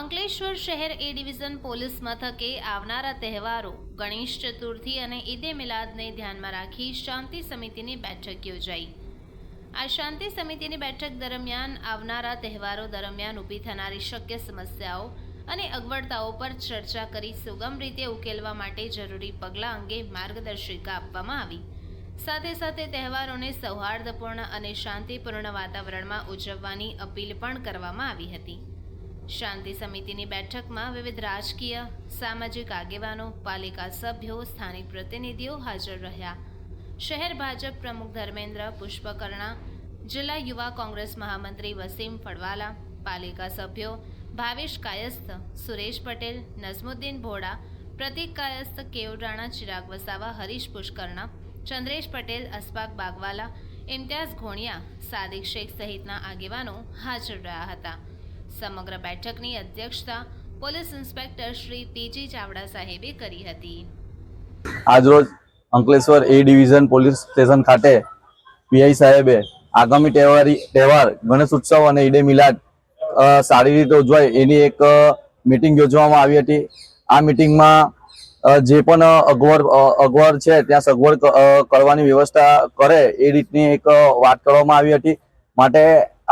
અંકલેશ્વર શહેર એ division police મથકે આવનારા તહેવારો ગણેશ ચતુર્થી અને ઈદે મિલાદને ધ્યાનમાં રાખી શાંતિ સમિતિની બેઠક યોજાઈ. આ શાંતિ સમિતિની બેઠક દરમિયાન આવનારા તહેવારો દરમિયાન ઊભી થનારી શક્ય સમસ્યાઓ અને અગવડતાઓ પર ચર્ચા કરી સુગમ રીતે ઉકેલવા માટે જરૂરી પગલાં અંગે માર્ગદર્શિકા આપવામાં આવી. સાથે સાથે તહેવારોને સૌહાર્દપૂર્ણ અને શાંતિપૂર્ણ વાતાવરણમાં ઉજવવાની અપીલ પણ કરવામાં આવી હતી. શાંતિ સમિતિની બેઠકમાં વિવિધ રાજકીય, સામાજિક આગેવાનો, પાલિકા સભ્યો, સ્થાનિક પ્રતિનિધિઓ હાજર રહ્યા. શહેર ભાજપ પ્રમુખ ધર્મેન્દ્ર પુષ્પકર્ણા, જિલ્લા યુવા કોંગ્રેસ મહામંત્રી વસીમ ફળવાલા, પાલિકા સભ્યો ભાવેશ કાયસ્થ, સુરેશ પટેલ, નઝમુદ્દીન ભોડા પ્રતિક કાયસ્થ કેવરાણા ચિરાગ વસાવા, હરીશ પુષ્કરણા, ચંદ્રેશ પટેલ અસ્પાક બાગવાલા, ઇમ્તિયાઝ ઘોણિયા, સાદિક શેખ સહિતના આગેવાનો હાજર રહ્યા હતા. સમગ્ર બેઠકની અધ્યક્ષતા police inspector Shri PG Chavda સાહેબે કરી હતી. આજરોજ Ankleshwar A division police station ખાતે પીઆઈ સાહેબે આગામી તહેવારી તહેવાર, ગણેશ ઉત્સવ અને ઈડે મિલાદ સારી રીતે ઉજવાય એની એક મિટિંગ યોજવામાં આવી હતી. આ મિટિંગમાં જે પણ અગવડ અગવડ છે, ત્યાં સગવડ કરવાની વ્યવસ્થા કરે એ રીતની એક વાત કરવામાં આવી હતી. માટે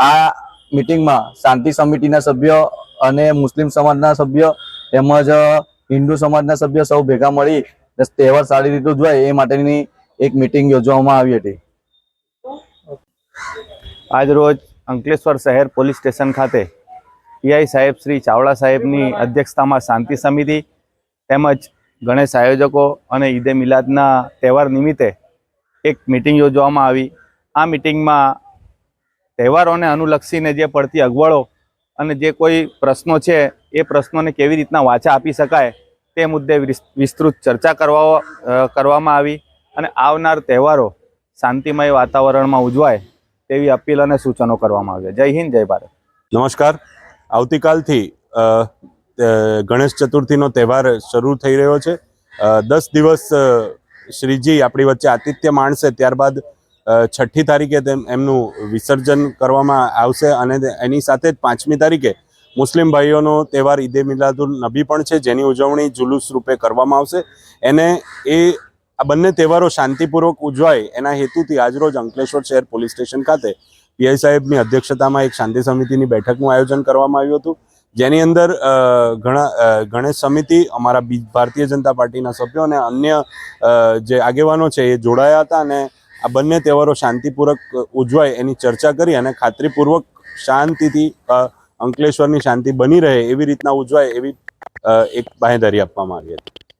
આ મિટિંગમાં શાંતિ સમિતિના સભ્યો અને મુસ્લિમ સમાજના સભ્ય તેમજ હિન્દુ સમાજના સભ્ય સૌ ભેગા મળી તહેવાર સારી રીતે ઉજવાય એ માટેની એક મિટિંગ યોજવામાં આવી હતી. આજરોજ અંકલેશ્વર શહેર પોલીસ સ્ટેશન ખાતે પીઆઈ સાહેબ શ્રી ચાવડા સાહેબની અધ્યક્ષતામાં શાંતિ સમિતિ તેમજ ગણેશ આયોજકો અને ઈદે મિલાદના તહેવાર નિમિત્તે એક મિટિંગ યોજવામાં આવી. આ મિટિંગમાં તહેવારોને અનુલક્ષીને જે પડતી અગવડો અને જે કોઈ પ્રશ્નો છે, એ પ્રશ્નોને કેવી રીતના વાચા આપી શકાય તે મુદ્દે વિસ- વિસ્તૃત ચર્ચા કરવા કરવામાં આવી અને આવનાર તહેવારો શાંતિમય વાતાવરણમાં ઉજવાય તેવી અપીલ અને સૂચનો કરવામાં આવ્યા. જય હિન્દ, જય ભારત. નમસ્કાર. આવતીકાલથી ગણેશ ચતુર્થીનો તહેવાર શરૂ થઈ રહ્યો છે. દસ દિવસ શ્રીજી આપણી વચ્ચે આતિથ્ય માણશે ત્યારબાદ છઠ્ઠી તારીખે તેમ, એમનું વિસર્જન કરવામાં આવશે અને એની સાથે જ પાંચમી તારીખે મુસ્લિમ ભાઈઓનો તહેવાર ઈદે મિલાદુલ નબી પણ છે, જેની ઉજવણી જુલુસ રૂપે કરવામાં આવશે. એને એ, આ બંને તહેવારો શાંતિપૂર્વક ઉજવાય એના હેતુથી આજરોજ અંકલેશ્વર શહેર પોલીસ સ્ટેશન ખાતે પીઆઈ સાહેબની અધ્યક્ષતામાં એક શાંતિ સમિતિની બેઠકનું આયોજન કરવામાં આવ્યું હતું. જેની અંદર ઘણા ગણેશ સમિતિ, અમારા ભારતીય જનતા પાર્ટીના સભ્યો અને અન્ય જે આગેવાનો છે એ જોડાયા હતા અને આ બંને તહેવારો શાંતિપૂર્વક ઉજવાય એની ચર્ચા કરી અને ખાતરીપૂર્વક શાંતિથી અંકલેશ્વરની શાંતિ બની રહે એવી રીતના ઉજવાય એવી એક બાંહેધારી આપવામાં આવી હતી.